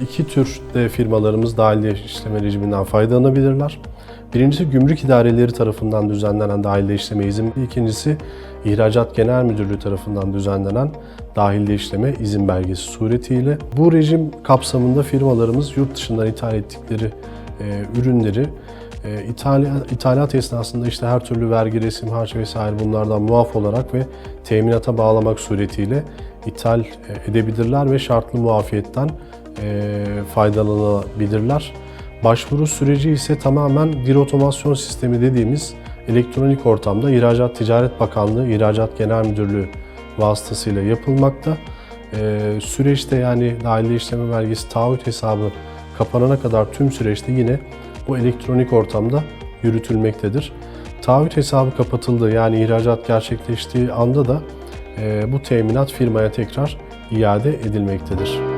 İki tür de firmalarımız dahiliye işleme rejiminden faydalanabilirler. Birincisi gümrük idareleri tarafından düzenlenen dahiliye işleme izin. İkincisi İhracat Genel Müdürlüğü tarafından düzenlenen dahiliye işleme izin belgesi suretiyle. Bu rejim kapsamında firmalarımız yurt dışından ithal ettikleri e, ürünleri e, ithalat, ithalat esnasında işte her türlü vergi, resim, harç vesaire bunlardan muaf olarak ve teminata bağlamak suretiyle ithal e, edebilirler ve şartlı muafiyetten e, faydalanabilirler. Başvuru süreci ise tamamen bir otomasyon sistemi dediğimiz elektronik ortamda İhracat Ticaret Bakanlığı, İhracat Genel Müdürlüğü vasıtasıyla yapılmakta. E, süreçte yani dahiliye işleme belgesi taahhüt hesabı kapanana kadar tüm süreçte yine bu elektronik ortamda yürütülmektedir. Taahhüt hesabı kapatıldığı yani ihracat gerçekleştiği anda da bu teminat firmaya tekrar iade edilmektedir.